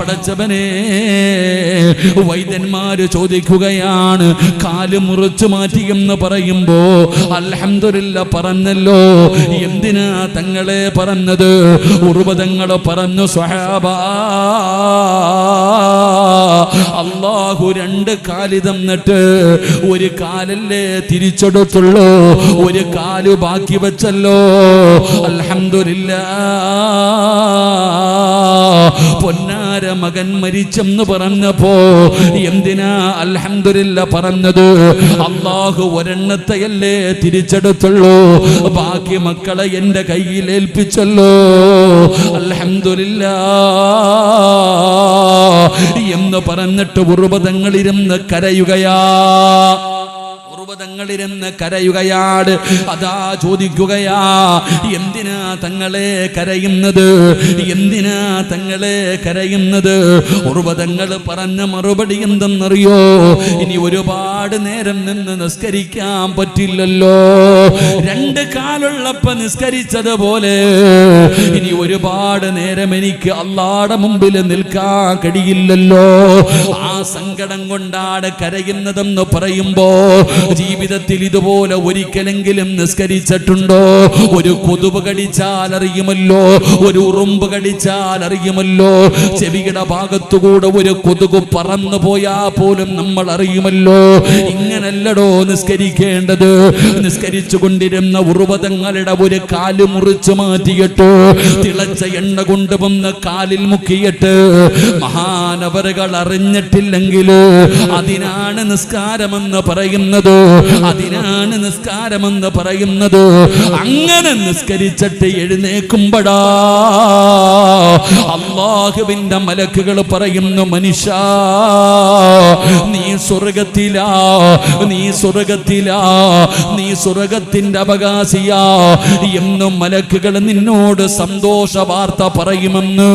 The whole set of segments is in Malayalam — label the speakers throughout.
Speaker 1: പടച്ചവനെ വൈദ്യന്മാര് ചോദിക്കുകയാണ് കാൽ മുറിച്ചു മാറ്റി എന്ന് പറയുമ്പോ അലഹമില്ല പറഞ്ഞല്ലോ എന്തിനാ തങ്ങളെ പറഞ്ഞത്? ഉറുപതങ്ങൾ പറഞ്ഞു സ്വഹാബ അള്ളാഹു രണ്ട് കാൽ തന്നിട്ട് ഒരു കാലല്ലേ തിരിച്ചെടുത്തുള്ളൂ ഒരു കാൽ ബാക്കി വെച്ചല്ലോ. അൽഹംദുലില്ല. പൊന്നാര മകൻ മരിച്ചെന്ന് പറഞ്ഞപ്പോ എന്തിനാ അലഹമില്ല പറഞ്ഞത്? അള്ളാഹു ഒരെണ്ണത്തെയല്ലേ തിരിച്ചെടുത്തുള്ളൂ? ബാക്കി മക്കളെ എന്റെ കയ്യിൽ ഏൽപ്പിച്ചല്ലോ. അലഹമില്ല എന്ന് പറഞ്ഞിട്ട് ഉറുപതങ്ങളിരുന്ന് കരയുകയാ. പർവതങ്ങളിരുന്ന് കരയുകയാണ് അതാ ചോദിക്കുകയാ എന്തിനാ തങ്ങളെ കരയുന്നത്? എന്തിനാ തങ്ങളെ കരയുന്നത്? പർവതങ്ങൾ പറഞ്ഞ മറുപടി എന്തെന്നറിയോ? ഇനി ഒരുപാട് നേരം നിന്ന് നിസ്കരിക്കാൻ പറ്റില്ലല്ലോ. രണ്ട് കാലുള്ളപ്പ നിസ്കരിച്ചതുപോലെ ഇനി ഒരുപാട് നേരം എനിക്ക് അള്ളാടെ മുമ്പിൽ നിൽക്കാൻ കഴിയില്ലല്ലോ. ആ സങ്കടം കൊണ്ടാണ് കരയുന്നതെന്ന് പറയുമ്പോ ജീവിതത്തിൽ ഇതുപോലെ ഒരിക്കലെങ്കിലും നിസ്കരിച്ചിട്ടുണ്ടോ? ഒരു കൊതുവ് കടിച്ചാൽ അറിയുമല്ലോ? ഒരു ഉറുമ്പ് കടിച്ചാൽ അറിയുമല്ലോ? ചെവിയുടെ ഭാഗത്തുകൂടെ ഒരു കൊതുക് പറന്നു പോയാ പോലും നമ്മൾ അറിയുമല്ലോ? ഇങ്ങനല്ലടോ നിസ്കരിക്കേണ്ടത്. നിസ്കരിച്ചു കൊണ്ടിരുന്ന ഉറുവതങ്ങളുടെ ഒരു കാൽ മുറിച്ചു മാറ്റിയിട്ട് തിളച്ച എണ്ണ കൊണ്ട് വന്ന് കാലിൽ മുക്കിയിട്ട് മഹാനവറുകൾ അറിഞ്ഞിട്ടില്ലെങ്കിൽ അതിനാണ് നിസ്കാരമെന്ന് പറയുന്നത്. അതിനാണ് നിസ്കാരമെന്ന് പറയുന്നത്. അങ്ങനെ നിസ്കരിച്ചിട്ട് എഴുന്നേക്കുമ്പടാ. അള്ളാഹുവിന്റെ മലക്കുകൾ പറയുന്നു മനുഷ്യ നീ സ്വർഗത്തിലാ നീ സ്വർഗത്തിലാ നീ സ്വർഗത്തിന്റെ അവകാശിയാ. എന്നും മലക്കുകൾ നിന്നോട് സന്തോഷ വാർത്ത പറയുമെന്ന്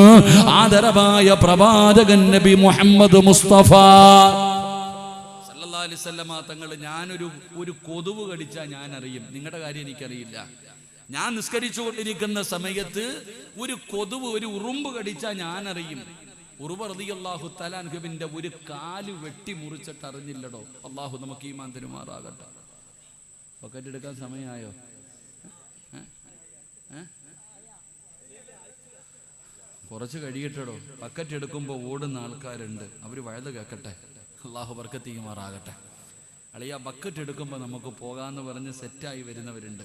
Speaker 1: ആദരവായ പ്രവാചകൻ നബി മുഹമ്മദ് മുസ്തഫ അലൈഹി സ്വല്ലമ തങ്ങൾ ഞാനൊരു ഒരു കൊതുവ് കടിച്ചാൽ ഞാൻ അറിയും നിങ്ങളുടെ കാര്യം എനിക്കറിയില്ല. ഞാൻ നിസ്കരിച്ചു കൊണ്ടിരിക്കുന്ന സമയത്ത് ഒരു കൊതുവ് ഒരു ഉറുമ്പ് കടിച്ചാൽ ഞാൻ അറിയും ഉറുബ് റളിയല്ലാഹു തലാൻഹുബിന്റെ ഒരു കാൽ വെട്ടി മുറിച്ചിട്ട് അറിഞ്ഞില്ലടോ. അള്ളാഹു നമുക്ക് ഈ മാന്തരുമാറാകട്ടെ പൊക്കറ്റ് എടുക്കാൻ സമയമായോ? കുറച്ച് കഴിയിട്ടടോ. പക്കറ്റ് എടുക്കുമ്പോൾ ഓടുന്ന ആൾക്കാരുണ്ട്. അവർ വഴുത് കേൾക്കട്ടെ അള്ളാഹു ബർക്കത്തിയുമാറാകട്ടെ. അളിയ ബക്കറ്റ് എടുക്കുമ്പോൾ നമുക്ക് പോകാമെന്ന് പറഞ്ഞ് സെറ്റായി വരുന്നവരുണ്ട്.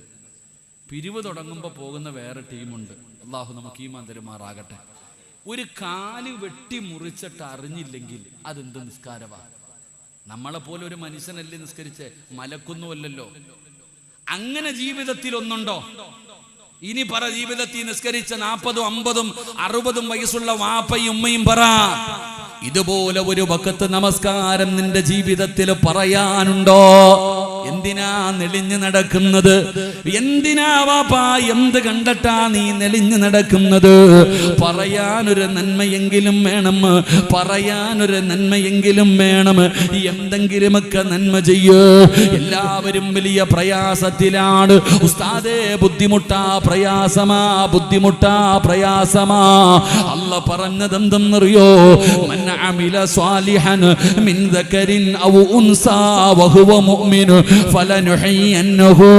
Speaker 1: പിരിവ് തുടങ്ങുമ്പോൾ പോകുന്ന വേറെ ടീമുണ്ട്. അള്ളാഹു നമുക്ക് ഈ മന്ദിരമാറാകട്ടെ ഒരു കാൽ വെട്ടി മുറിച്ചിട്ട് അറിഞ്ഞില്ലെങ്കിൽ അതെന്ത് നിസ്കാരമാണ് നമ്മളെ പോലെ ഒരു മനുഷ്യനല്ലേ നിസ്കരിച്ച്? മലക്കുന്നുമല്ലല്ലോ അങ്ങനെ ജീവിതത്തിൽ ഒന്നുണ്ടോ? ഇനി പറ ജീവിതത്തിൽ നിസ്കരിച്ച നാൽപ്പതും അമ്പതും അറുപതും വയസ്സുള്ള വാപ്പയും ഉമ്മയും പറ. ഇതുപോലെ ഒരു വക്കത്ത് നമസ്കാരം നിന്റെ ജീവിതത്തിൽ പറയാനുണ്ടോ? എന്തിനാ നെളിഞ്ഞു നടക്കുന്നത്? എന്തിനാ വാപ്പാ എന്ത് കണ്ടട്ടാ നീ നെളിഞ്ഞു നടക്കുന്നത്? പറയാനൊരു നന്മയെങ്കിലും വേണം പറയാനൊരു നന്മയെങ്കിലും വേണം. എന്തെങ്കിലുമൊക്കെ നന്മ ചെയ്യൂ. എല്ലാവരും വലിയ പ്രയാസത്തിലാണ്. ഉസ്താദേ ബുദ്ധിമുട്ടാ പ്രയാസമാ ബുദ്ധിമുട്ടാ പ്രയാസമാ. അല്ല പറഞ്ഞതെന്തെന്നറിയോ? മന്നാമില സ്വാലിഹൻ മിൻ ദക്കരിൻ ഔ ഉൻസാ വഹുവ മുഅ്മിൻ ഫലനുഹയ്യന്നഹു.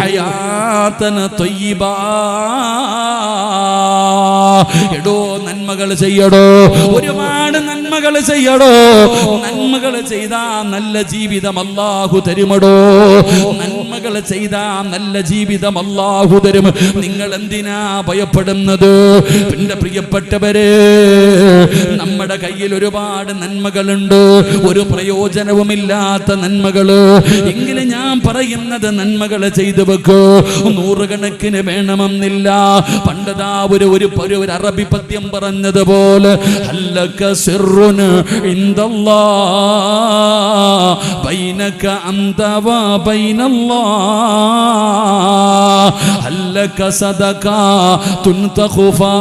Speaker 1: ഹയാതൻ ത്വയ്യിബാ എടോ നന്മകൾ ചെയ്യടോ. ഒരുപാട് നന്മകൾ ചെയ്യടോ. നന്മകൾ ചെയ്താ നല്ല ജീവിതം അല്ലാഹു തരുമടോ. നന്മകൾ ചെയ്താ നല്ല ജീവിതം അല്ലാഹു തരും. നിങ്ങൾ എന്തിനാ ഭയപ്പെടുന്നത്? എന്റെ പ്രിയപ്പെട്ടവരെ നമ്മുടെ കയ്യിൽ ഒരുപാട് നന്മകളുണ്ട്. ഒരു പ്രയോജനവുമില്ലാത്ത നന്മകൾ. എങ്കിലും ഞാൻ പറയുന്നത് നന്മകൾ ചെയ്തു വെക്കൂ. നൂറുകണക്കിന് വേണമെന്നില്ല. പണ്ടതാ ഒരു ഒരു അറബി പദ്യം പറഞ്ഞതുപോലെ ഹല്ലക സിറുന് ഇൻദല്ലാ ബൈനക അന്ത വ ബൈനല്ലാ ഹല്ലക സദക തുൻതഖു ഫാ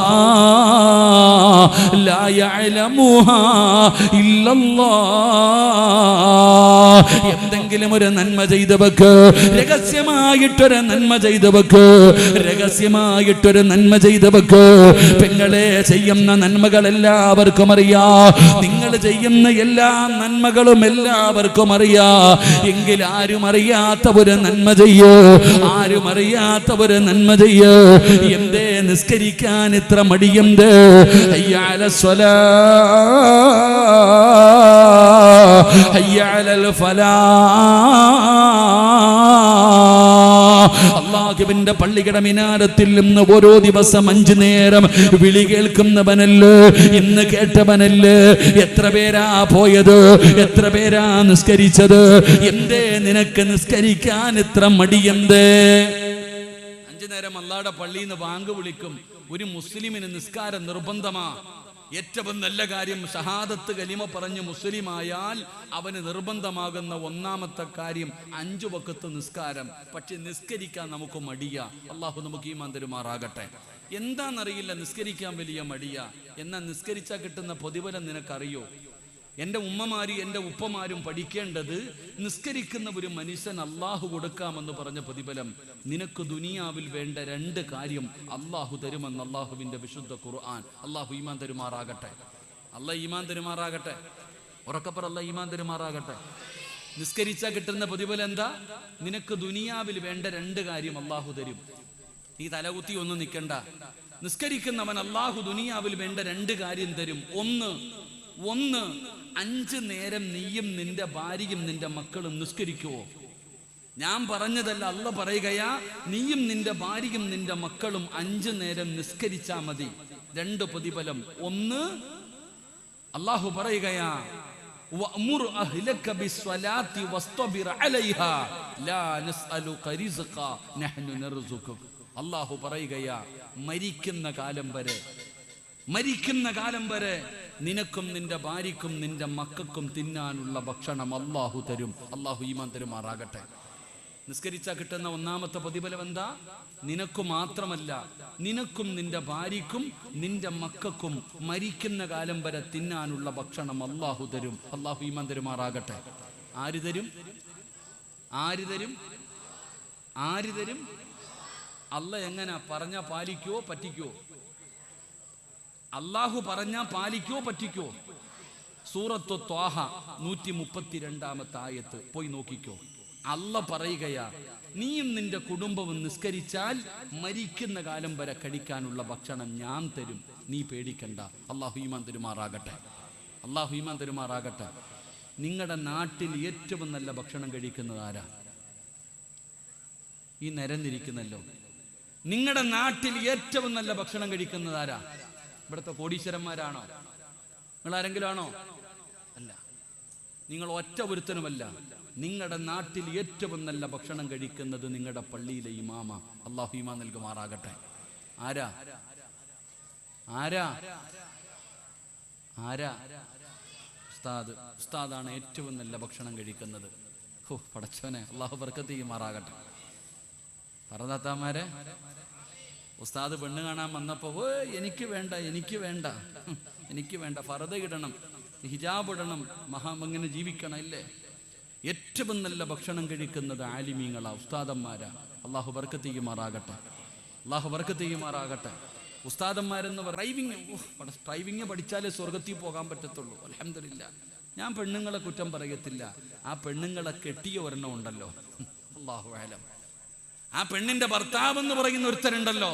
Speaker 1: لا يعلمها إلا الله എന്തെങ്കിലും ഒരു നന്മ ചെയ്തവക്ക് രഹസ്യമായിട്ടൊരു നന്മ ചെയ്തവക്ക് രഹസ്യമായിട്ടൊരു നന്മ ചെയ്തവക്ക് പെങ്ങളെ ചെയ്യുന്ന നന്മകൾ എല്ലാവർക്കും അറിയാ നിങ്ങൾ ചെയ്യുന്ന എല്ലാ നന്മകളും എല്ലാവർക്കും അറിയാ. എങ്കിൽ ആരും അറിയാത്ത ഒരു നന്മ ചെയ്യോ. ആരും അറിയാത്ത ഒരു നന്മ ചെയ്യോ. എന്തേ നിസ്കരിക്കാൻ ഇത്ര മടിയുണ്ട്? അയ്യാല സ്വല. അയ്യാലൽ ഫലാ. അള്ളാഹുവിന്റെ പള്ളിയുടെ മിനാരത്തിൽ നിന്ന് ഓരോ ദിവസം അഞ്ചു നേരം വിളി കേൾക്കുന്നവനല്ലേ? ഇന്ന് കേട്ടവനല്ലേ? എത്ര പേരാ പോയത്? എത്ര പേരാ നിസ്കരിച്ചത്? എന്തേ നിനക്ക് നിസ്കരിക്കാൻ ഇത്ര മടിയെന്തേ അഞ്ചു നേരം അള്ളാടെ പള്ളിയിൽ നിന്ന് ബാങ്ക് വിളിക്കും. ഒരു മുസ്ലിമിന് നിസ്കാരം നിർബന്ധമാ. ഏറ്റവും നല്ല കാര്യം ഷഹാദത്ത് കലിമ പറഞ്ഞ് മുസ്ലിമായാൽ അവന് നിർബന്ധമാകുന്ന ഒന്നാമത്തെ കാര്യം അഞ്ചു വക്കത്ത് നിസ്കാരം. പക്ഷെ നിസ്കരിക്കാൻ നമുക്ക് മടിയ. അള്ളാഹു നമുക്ക് ഈ മന്ദിരമാറാകട്ടെ എന്താണെന്നറിയില്ല നിസ്കരിക്കാൻ വലിയ മടിയ. എന്നാൽ നിസ്കരിച്ചാൽ കിട്ടുന്ന പ്രതിഫലം നിനക്കറിയോ? എന്റെ ഉമ്മമാരും എന്റെ ഉപ്പമാരും പഠിക്കേണ്ടത് നിസ്കരിക്കുന്ന ഒരു മനുഷ്യൻ അള്ളാഹു കൊടുക്കാമെന്ന് പറഞ്ഞ പ്രതിഫലം നിനക്ക് ദുനിയാവിൽ വേണ്ട രണ്ട് കാര്യം അള്ളാഹു തരുമെന്ന് അള്ളാഹുവിന്റെ വിശുദ്ധ ഖുർആൻ. അള്ളാഹു ഈമാൻ തരുമാറാകട്ടെ. അല്ല ഈമാൻ തരുമാറാകട്ടെ. ഉറക്കപ്പുറ അല്ല ഈമാൻ തരുമാറാകട്ടെ. നിസ്കരിച്ചാൽ കിട്ടുന്ന പ്രതിഫലം എന്താ? നിനക്ക് ദുനിയാവിൽ വേണ്ട രണ്ട് കാര്യം അള്ളാഹു തരും. നീ തലകുത്തി ഒന്നും നിൽക്കണ്ട നിസ്കരിക്കുന്നവൻ അള്ളാഹു ദുനിയാവിൽ വേണ്ട രണ്ട് കാര്യം തരും. ഒന്ന് ഒന്ന് അഞ്ച് നേരം നീയും നിന്റെ ഭാര്യയും നിന്റെ മക്കളും നിസ്കരിക്കുവോ? ഞാൻ പറഞ്ഞതല്ല അല്ല പറയുകയാ നീയും നിന്റെ ഭാര്യയും നിന്റെ മക്കളും അഞ്ചു നേരം നിസ്കരിച്ചാ മതി. രണ്ട് പ്രതിഫലം. ഒന്ന് അള്ളാഹു പറയുകയാ അള്ളാഹു പറയുകയാ മരിക്കുന്ന കാലം വരെ മരിക്കുന്ന കാലം വരെ നിനക്കും നിന്റെ ഭാര്യക്കും നിന്റെ മക്കൾക്കും തിന്നാനുള്ള ഭക്ഷണം അള്ളാഹു തരും. അള്ളാഹു ഈമാൻ തരുമാറാകട്ടെ. നിസ്കരിച്ചാൽ കിട്ടുന്ന ഒന്നാമത്തെ പ്രതിഫലം എന്താ? നിനക്കു മാത്രമല്ല നിനക്കും നിന്റെ ഭാര്യക്കും നിന്റെ മക്കൾക്കും മരിക്കുന്ന കാലം വരെ തിന്നാനുള്ള ഭക്ഷണം അള്ളാഹു തരും. അള്ളാഹു ഈമാൻ തരുമാറാകട്ടെ. ആര് തരും? ആര് തരും? ആര് തരും? അല്ല എങ്ങനെ പറഞ്ഞ പാലിക്കുവോ പറ്റിക്കോ? അള്ളാഹു പറഞ്ഞാൽ പാലിക്കോ പറ്റിക്കോ? സൂറത്തു ത്വാഹ നൂറ്റി മുപ്പത്തിരണ്ടാമത്തെ ആയത്ത് പോയി നോക്കിക്കോ. അല്ല പറയുകയാ നീയും നിന്റെ കുടുംബവും നിസ്കരിച്ചാൽ മരിക്കുന്ന കാലം വരെ കഴിക്കാനുള്ള ഭക്ഷണം ഞാൻ തരും. നീ പേടിക്കണ്ട. അള്ളാഹു ഈമാൻ തരുമാറാകട്ടെ. അള്ളാഹു ഈമാൻ തരുമാറാകട്ടെ. നിങ്ങളുടെ നാട്ടിൽ ഏറ്റവും നല്ല ഭക്ഷണം കഴിക്കുന്നത് ആരാ? ഈ നിരന്നിരിക്കുന്നല്ലോ. നിങ്ങളുടെ നാട്ടിൽ ഏറ്റവും നല്ല ഭക്ഷണം കഴിക്കുന്നത് ആരാ? ഇവിടുത്തെ കോടീശ്വരന്മാരാണോ? നിങ്ങൾ ആരെങ്കിലും ആണോ അല്ല. നിങ്ങൾ ഒറ്റ ഒരുത്തനുമല്ല. നിങ്ങളുടെ നാട്ടിൽ ഏറ്റവും നല്ല ഭക്ഷണം കഴിക്കുന്നത് നിങ്ങളുടെ പള്ളിയിലെ ഇമാമ. അള്ളാഹു ഇമാ നൽകുമാറാകട്ടെ. ആരാ? ആരാ? ആരാ? ഉസ്താദ്. ഉസ്താദാണ് ഏറ്റവും നല്ല ഭക്ഷണം കഴിക്കുന്നത്. ഹോ പടച്ചവനെ അള്ളാഹു ബർക്കത്ത് ചെയ്യുമാറാകട്ടെ. പറതാത്താമാരെ ഉസ്താദ് പെണ്ണ് കാണാൻ വന്നപ്പോൾ ഓ എനിക്ക് വേണ്ട എനിക്ക് വേണ്ട. എനിക്ക് വേണ്ട. ഫറത ഇടണം ഹിജാബ് ഇടണം മഹാം അങ്ങനെ ജീവിക്കണം ഇല്ലേ ഏറ്റവും നല്ല ഭക്ഷണം കഴിക്കുന്നത് ആലിമീങ്ങളാ ഉസ്താദന്മാരാ. അള്ളാഹു ബർക്കത്ത് ചെയ്യുമാറാകട്ടെ അള്ളാഹു ബർക്കത്ത് ചെയ്യുമാറാകട്ടെ ഉസ്താദന്മാരെന്ന് ഡ്രൈവിങ് ഡ്രൈവിങ് പഠിച്ചാലേ സ്വർഗത്തിൽ പോകാൻ പറ്റത്തുള്ളൂ. അലഹമില്ല ഞാൻ പെണ്ണുങ്ങളെ കുറ്റം പറയത്തില്ല. ആ പെണ്ണുങ്ങളെ കെട്ടിയ ഒരെണ്ണം ഉണ്ടല്ലോ. അള്ളാഹു ആ പെണ്ണിന്റെ ഭർത്താവ് എന്ന് പറയുന്ന ഒരുത്തരുണ്ടല്ലോ.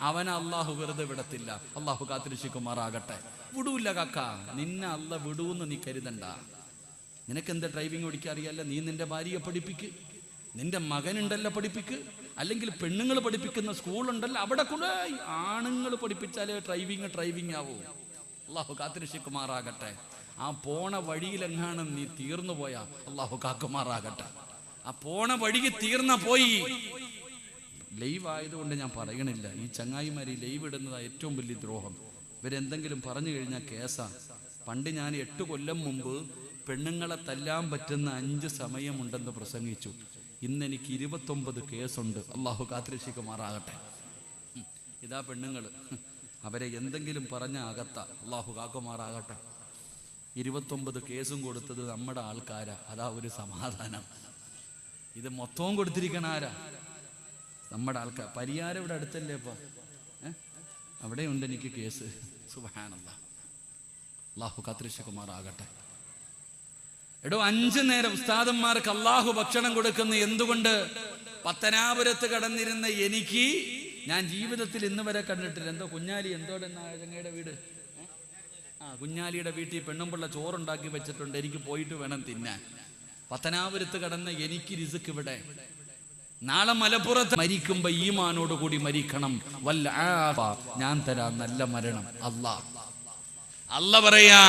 Speaker 1: അവൻ അള്ളാഹു വെറുതെ വിടത്തില്ല. അള്ളാഹു കാത്തിരിശിക്കുമാറാകട്ടെ വിടൂല്ല കാക്ക. നിന്നെ അല്ല വിടൂന്ന് നീ കരുതണ്ട. നിനക്ക് എന്താ ഡ്രൈവിംഗ് ഓടിക്കാൻ അറിയാല്ല നീ നിന്റെ ഭാര്യയെ പഠിപ്പിക്ക്. നിന്റെ മകനുണ്ടല്ലോ പഠിപ്പിക്ക്. അല്ലെങ്കിൽ പെണ്ണുങ്ങൾ പഠിപ്പിക്കുന്ന സ്കൂളുണ്ടല്ലോ അവിടെ കൂടെ ആണുങ്ങൾ പഠിപ്പിച്ചാലേ ഡ്രൈവിങ് ഡ്രൈവിംഗ് ആവൂ. അള്ളാഹു കാത്തിരിശിക്കുമാറാകട്ടെ ആ പോണ വഴിയിലെങ്ങാനും നീ തീർന്നു പോയാ അള്ളാഹു കാക്കുമാറാകട്ടെ. ആ പോണ വഴിക്ക് തീർന്ന പോയി. ലൈവ് ആയതുകൊണ്ട് ഞാൻ പറയണില്ല. ഈ ചങ്ങായിമാരി ലൈവ് ഇടുന്നത് ഏറ്റവും വലിയ ദ്രോഹം. ഇവരെന്തെങ്കിലും പറഞ്ഞു കഴിഞ്ഞാൽ കേസാ. പണ്ട് ഞാൻ എട്ട് കൊല്ലം മുമ്പ് പെണ്ണുങ്ങളെ തല്ലാൻ പറ്റുന്ന അഞ്ച് സമയമുണ്ടെന്ന് പ്രസംഗിച്ചു. ഇന്ന് എനിക്ക് ഇരുപത്തൊമ്പത് കേസുണ്ട്. അള്ളാഹു കാത്തിരക്ഷിക്കുമാറാകട്ടെ. ഇതാ പെണ്ണുങ്ങൾ അവരെ എന്തെങ്കിലും പറഞ്ഞ അകത്ത. അള്ളാഹു കാക്കുമാറാകട്ടെ. ഇരുപത്തൊമ്പത് കേസും കൊടുത്തത് നമ്മുടെ ആൾക്കാരാ. അതാ ഒരു സമാധാനം. ഇത് മൊത്തവും കൊടുത്തിരിക്കണ ആരാ? നമ്മുടെ ആൾക്കാർ പരിഹാരം ഇവിടെ അടുത്തല്ലേ ഇപ്പൊ? അവിടെ അവിടെയുണ്ട് എനിക്ക് കേസ്. സുബഹാനല്ല. അള്ളാഹു കാത്തിരിശകുമാറാകട്ടെ എടോ അഞ്ചു നേരം ഉസ്താദന്മാർക്ക് അള്ളാഹു ഭക്ഷണം കൊടുക്കുന്ന. എന്തുകൊണ്ട്? പത്തനാപുരത്ത് കടന്നിരുന്ന എനിക്ക് ഞാൻ ജീവിതത്തിൽ ഇന്ന് വരെ കണ്ടിട്ടില്ല. എന്തോ കുഞ്ഞാലി എന്തോടെ ചങ്ങയുടെ വീട്? ആ കുഞ്ഞാലിയുടെ വീട്ടിൽ പെണ്ണുമ്പിള്ള ചോറുണ്ടാക്കി വെച്ചിട്ടുണ്ട്. എനിക്ക് പോയിട്ട് വേണം തിന്നാൻ. പത്തനാപുരത്ത് കടന്ന എനിക്ക് രിസുക്ക് ഇവിടെ. നാളെ മലപ്പുറത്ത് മരിക്കുമ്പോ ഈമാനോട് കൂടി മരിക്കണം. വല്ല ഞാൻ തരാ നല്ല മരണം. അല്ലാ അല്ല പറയാ.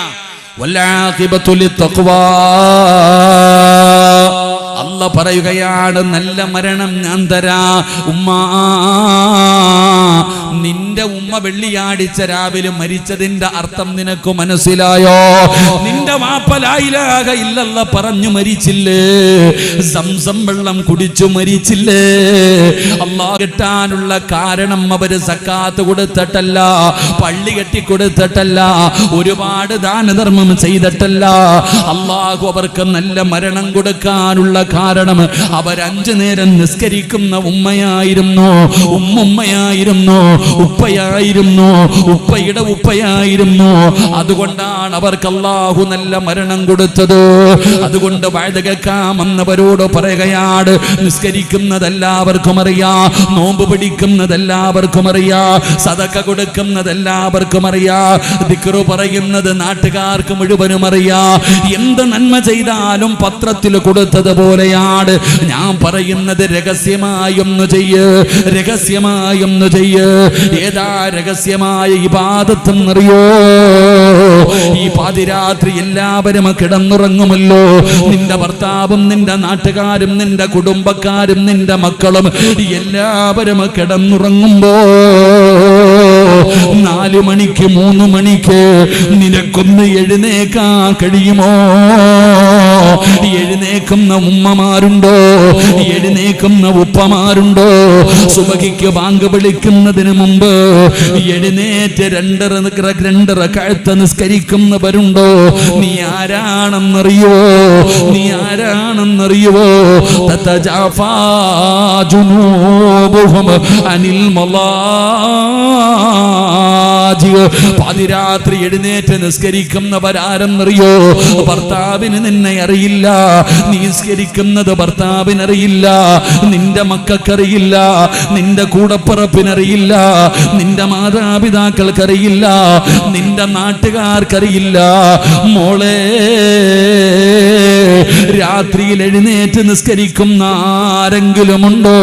Speaker 1: അല്ല പറയുകയാണ് നല്ല മരണം ഞാൻ തരാ. ഉമ്മ നിന്റെ ഉമ്മ വെള്ളിയാടിച്ച രാവിലെ മരിച്ചതിന്റെ അർത്ഥം നിനക്ക് മനസ്സിലായോ? നിന്റെ വാപ്പലായിലാക ഇല്ലല്ല പറഞ്ഞു മരിച്ചില്ലേ? സംസം വെള്ളം കുടിച്ചു മരിച്ചില്ലേ? അല്ലാ കിട്ടാനുള്ള കാരണം അവർ സക്കാത്ത് കൊടുത്തിട്ടല്ല പള്ളി കെട്ടി കൊടുത്തിട്ടല്ല ഒരുപാട് ദാനധർമ്മം ചെയ്തിട്ടല്ല. അള്ളാഹു അവർക്ക് നല്ല മരണം കൊടുക്കാനുള്ള കാരണം അവർ അഞ്ചു നേരം നിസ്കരിക്കുന്ന ഉമ്മയായിരുന്നു ഉമ്മുമ്മയായിരുന്നു. ഉപ്പയായിരുന്നു. ഉപ്പയുടെ ഉപ്പയായിരുന്നു. അതുകൊണ്ടാണ് അവർക്ക് അള്ളാഹു നല്ല മരണം കൊടുത്തത്. അതുകൊണ്ട് വഴുത കേൾക്കാമെന്നവരോട് പറയുകയാണ്. നിസ്കരിക്കുന്നതെല്ലാവർക്കും അറിയാ. നോമ്പ് പിടിക്കുന്നതെല്ലാവർക്കും അറിയാ. സതക്ക കൊടുക്കുന്നതെല്ലാവർക്കും അറിയാം. ദിക്റു പറയുന്നത് നാട്ടുകാർക്ക് മുഴുവനും അറിയാ. എന്ത് നന്മ ചെയ്താലും പത്രത്തിൽ കൊടുത്തത് പോലെയാണ്. ഞാൻ പറയുന്നത് രഹസ്യമായൊന്ന് ചെയ്യ്. രഹസ്യമായൊന്ന് ചെയ്യ്. ഏതാ രഹസ്യമായ ഇബാദത്തെന്നറിയോ ഈ പാതിരാത്രി എല്ലാവരും കിടന്നുറങ്ങുമല്ലോ. നിന്റെ ഭർത്താവും നിന്റെ നാട്ടുകാരും നിന്റെ കുടുംബക്കാരും നിന്റെ മക്കളും എല്ലാവരും കിടന്നുറങ്ങുമ്പോ നാലു മണിക്ക് മൂന്ന് മണിക്ക് നിനക്കൊന്ന് എഴുന്നേക്കാൻ കഴിയുമോ? എഴുന്നേക്കുന്ന ഉമ്മമാരുണ്ടോ? എഴുന്നേക്കുന്ന ഉപ്പമാരുണ്ടോ? സുബഹിക്ക് ബാങ്ക് വിളിക്കുന്നതിന് മുമ്പ് എഴുന്നേറ്റ് രണ്ടര രണ്ടര കഴുത്ത നിസ്കരിക്കുന്നവരുണ്ടോ? നീ ആരാണെന്നറിയോ നീ ആരാണെന്നറിയോ അനിൽ ജുനൂബുഹും പാതിരാത്രി എഴുന്നേറ്റ് നിസ്കരിക്കുന്നവരാരെന്നറിയോ? ഭർത്താവിന് നിന്നെ അറിയില്ല. നിസ്കരിക്കുന്നത് ഭർത്താവിനറിയില്ല. നിന്റെ മക്കൾക്കറിയില്ല. നിന്റെ കൂടപ്പുറപ്പിനറിയില്ല. നിന്റെ മാതാപിതാക്കൾക്കറിയില്ല. നിന്റെ നാട്ടുകാർക്കറിയില്ല. മോളെ രാത്രിയിൽ എഴുന്നേറ്റ് നിസ്കരിക്കുന്ന ആരെങ്കിലുമുണ്ടോ?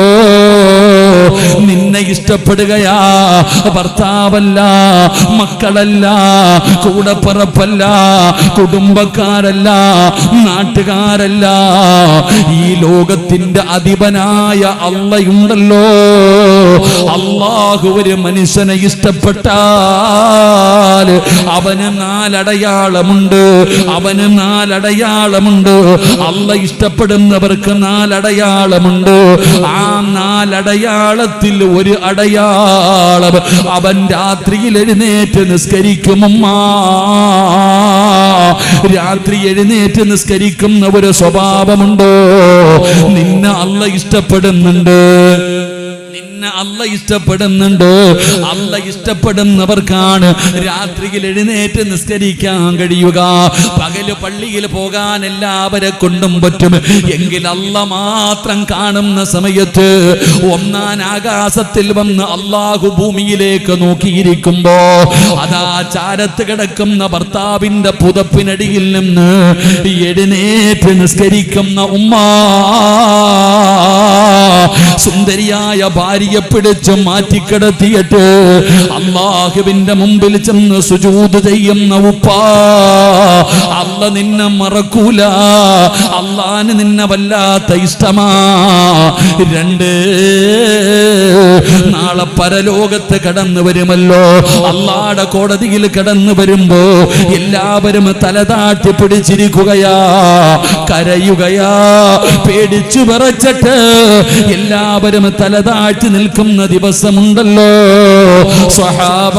Speaker 1: നിന്നെ ഇഷ്ടപ്പെടുകയാ. ഭർത്താവല്ല മക്കളല്ല കൂടപ്പറപ്പല്ല കുടുംബക്കാരല്ല നാട്ടുകാരല്ല. ഈ ലോകത്തിന്റെ അധിപനായ അള്ളയുണ്ടല്ലോ. അള്ളാഹു ഒരു മനുഷ്യനെ ഇഷ്ടപ്പെട്ടാൽ അവന് നാലടയാളമുണ്ട്. അവന് നാലടയാളമുണ്ട്. അല്ല ഇഷ്ടപ്പെടുന്നവർക്ക് നാലടയാളമുണ്ട്. ആ നാലടയാളത്തിൽ ഒരു അടയാളം അവൻ രാത്രിയിൽ എഴുന്നേറ്റ് നിസ്കരിക്കുമ്മ രാത്രി എഴുന്നേറ്റ് നിസ്കരിക്കുന്ന ഒരു സ്വഭാവമുണ്ടോ. നിന്നെ അല്ല ഇഷ്ടപ്പെടുന്നുണ്ട്. നിന്നെ അല്ല ഇഷ്ടപ്പെടുന്നുണ്ടോ? അല്ല ഇഷ്ടപ്പെടുന്നവർക്കാണ് രാത്രിയിൽ എഴുന്നേറ്റ് നിസ്കരിക്കാൻ കഴിയുക. പകൽ പള്ളിയിൽ പോകാൻ എല്ലാവരെ കൊണ്ടും പറ്റും. എങ്കിൽ അല്ല മാത്രം കാണുന്ന സമയത്ത് ഒന്നാൻ ആകാശത്തിൽ വന്ന് അള്ളാഹു ഭൂമിയിലേക്ക് നോക്കിയിരിക്കുമ്പോ അതാ ചാരത്ത് കിടക്കുന്ന ഭർത്താവിന്റെ പുതപ്പിനടിയിൽ നിന്ന് എഴുന്നേറ്റ് നിസ്കരിക്കുന്ന ഉമ്മ. സുന്ദരിയായ ഭാര്യയെ പിടിച്ച് മാറ്റിക്കിടത്തിയിട്ട്. അള്ളാഹുവിന്റെ മുമ്പിൽ ചെന്ന് സുജൂത് ചെയ്യുന്ന ഉപ്പാ അല്ല നിന്നെ മറക്കൂല അള്ളാന് നിന്നെ വല്ലാത്ത ഇഷ്ടമാ. രണ്ട് നാളെ പരലോകത്ത് കടന്നു വരുമല്ലോ. അള്ളാടെ കോടതിയിൽ കടന്നു വരുമ്പോ എല്ലാവരും തലതാട്ടി പിടിച്ചിരിക്കുകയാ കരയുകയാ പേടിച്ചു പറച്ചിട്ട് എല്ലാവരും തലതാഴ്ത്തി നിൽക്കുന്ന ദിവസമുണ്ടല്ലോ. സ്വഹാബ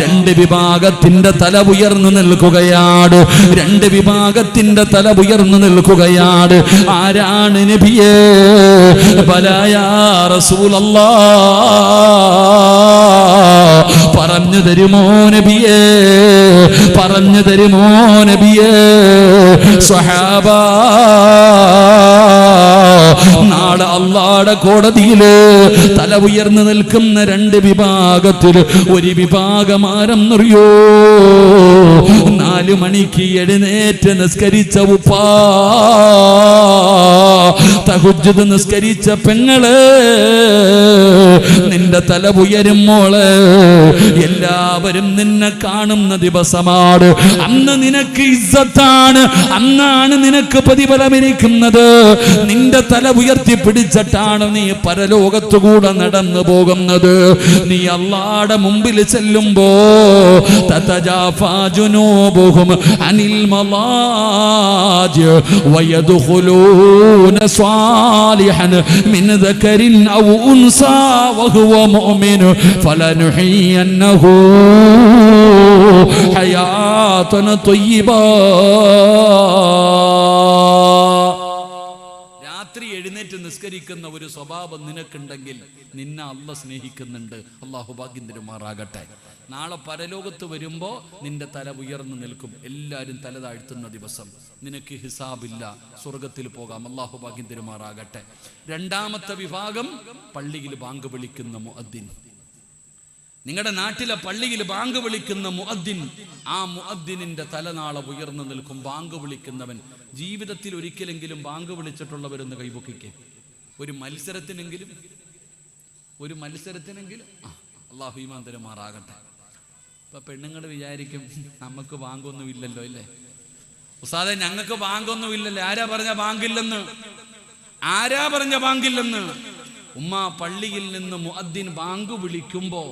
Speaker 1: രണ്ട് വിഭാഗത്തിന്റെ തല ഉയർന്നു നിൽക്കുകയാണ് രണ്ട് വിഭാഗത്തിന്റെ തല ഉയർന്നു നിൽക്കുകയാണ് ആരാണ് നബിയേ? ബലായാ റസൂലല്ലാ. പറഞ്ഞു തരുമോ നബിയേ? പറഞ്ഞു തരുമോ നബിയേ? സ്വഹാബ. നാളെ അള്ളാടെ കോടതിയിൽ തല ഉയർന്നു നിൽക്കുന്ന രണ്ട് വിഭാഗത്തിൽ ഒരു വിഭാഗം ആരെന്നറിയോ? നാലു മണിക്ക് എഴുന്നേറ്റ് നിസ്കരിച്ച ഉപ്പാ. തഹുജുദ് നിസ്കരിച്ച പെങ്ങൾ നിന്റെ തല ഉയരും മോൾ എല്ലാവരും നിന്നെ കാണുന്ന ദിവസമാണ്. അന്ന് നിനക്ക് ഇസ്സത്താണ്. അന്നാണ് നിനക്ക് പ്രതിഫലമിരിക്കുന്നത്. നിന്റെ തല ഉയർത്തി പിടിച്ചിട്ടാണ് നീ പരലോകത്തുകൂടെ നടന്നു പോകുന്നത്. നീ അള്ളാടെ മുമ്പിൽ ചെല്ലുമ്പോ ജുനൂബുഹും അനിൽ മലാജ് വയദ്ഖുലൂന صالحا من ذكر أو أنثى وهو مؤمن فلنحيينه. حياة طيبة. നിസ്കരിക്കുന്ന ഒരു സ്വഭാവം നിനക്കുണ്ടെങ്കിൽ നിന്നെ അല്ല സ്നേഹിക്കുന്നുണ്ട്. അള്ളാഹു ഭാഗ്യം നാളെ പരലോകത്ത് വരുമ്പോൾ നിന്റെ തല ഉയർന്നു നിൽക്കും. എല്ലാവരും തല താഴ്ത്തുന്ന ദിവസം. നിനക്ക് ഹിസാബില്ല. സ്വർഗത്തിൽ പോകാം. അള്ളാഹു ഭാഗ്യം തരുമാറാകട്ടെ. രണ്ടാമത്തെ വിഭാഗം പള്ളിയിൽ ബാങ്ക് വിളിക്കുന്ന മുഅദ്ദിൻ. നിങ്ങളുടെ നാട്ടിലെ പള്ളിയിൽ ബാങ്ക് വിളിക്കുന്ന മുഅദ്ദിൻ ആ മുഅദ്ദിനിന്റെ തലനാളെ ഉയർന്നു നിൽക്കും. ബാങ്ക് വിളിക്കുന്നവൻ. ജീവിതത്തിൽ ഒരിക്കലെങ്കിലും ബാങ്ക് വിളിച്ചിട്ടുള്ളവരൊന്ന് കൈപൊക്കിക്കേ ഒരു മത്സരത്തിനെങ്കിലും ഒരു മത്സരത്തിനെങ്കിലും അള്ളാഹു ഈമാൻ തരുമാറാകട്ടെ. ഇപ്പൊ പെണ്ണുങ്ങൾ വിചാരിക്കും നമുക്ക് ബാങ്കൊന്നും ഇല്ലല്ലോ അല്ലേ? ഉസാദെ ഞങ്ങൾക്ക് ബാങ്കൊന്നും ഇല്ലല്ലോ. ആരാ പറഞ്ഞ ബാങ്കില്ലെന്ന്? ആരാ പറഞ്ഞ ബാങ്കില്ലെന്ന്? ഉമ്മ പള്ളിയിൽ നിന്ന് മുഅദ്ദിൻ ബാങ്ക് വിളിക്കുമ്പോ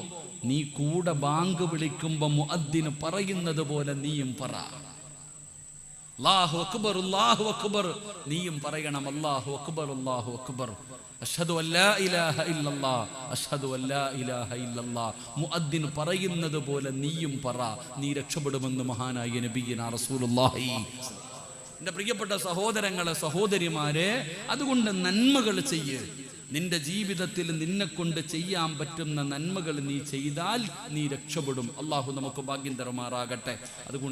Speaker 1: നീ കൂടെ ബാങ്ക് വിളിക്കുമ്പോ മുഅദ്ദിന് പറയുന്നത് പോലെ നീയും പറ. അല്ലാഹു അക്ബർ അല്ലാഹു അക്ബർ. നീയും പറയണം അള്ളാഹു അക്ബർ അള്ളാഹു അക്ബർ. അഷ്ഹദു അല്ലാ ഇലാഹ ഇല്ലല്ലാ അഷ്ഹദു അല്ലാ ഇലാഹ ഇല്ലല്ലാ. മുഅദ്ദിൻ പറയുന്നത് പോലെ നീയും പറ നീ രക്ഷപ്പെടുമെന്ന് മഹാനായ നബിയന റസൂലുള്ളാഹി. എന്റെ പ്രിയപ്പെട്ട സഹോദരങ്ങളെ സഹോദരിമാരെ അതുകൊണ്ട് നന്മകൾ ചെയ്യ്. നിന്റെ ജീവിതത്തിൽ നിന്നെ കൊണ്ട് ചെയ്യാൻ പറ്റുന്ന നന്മകൾ നീ ചെയ്താൽ നീ രക്ഷപ്പെടും. അള്ളാഹു നമുക്ക് ഭാഗ്യം തരുമാറാകട്ടെ. അതുകൊണ്ട്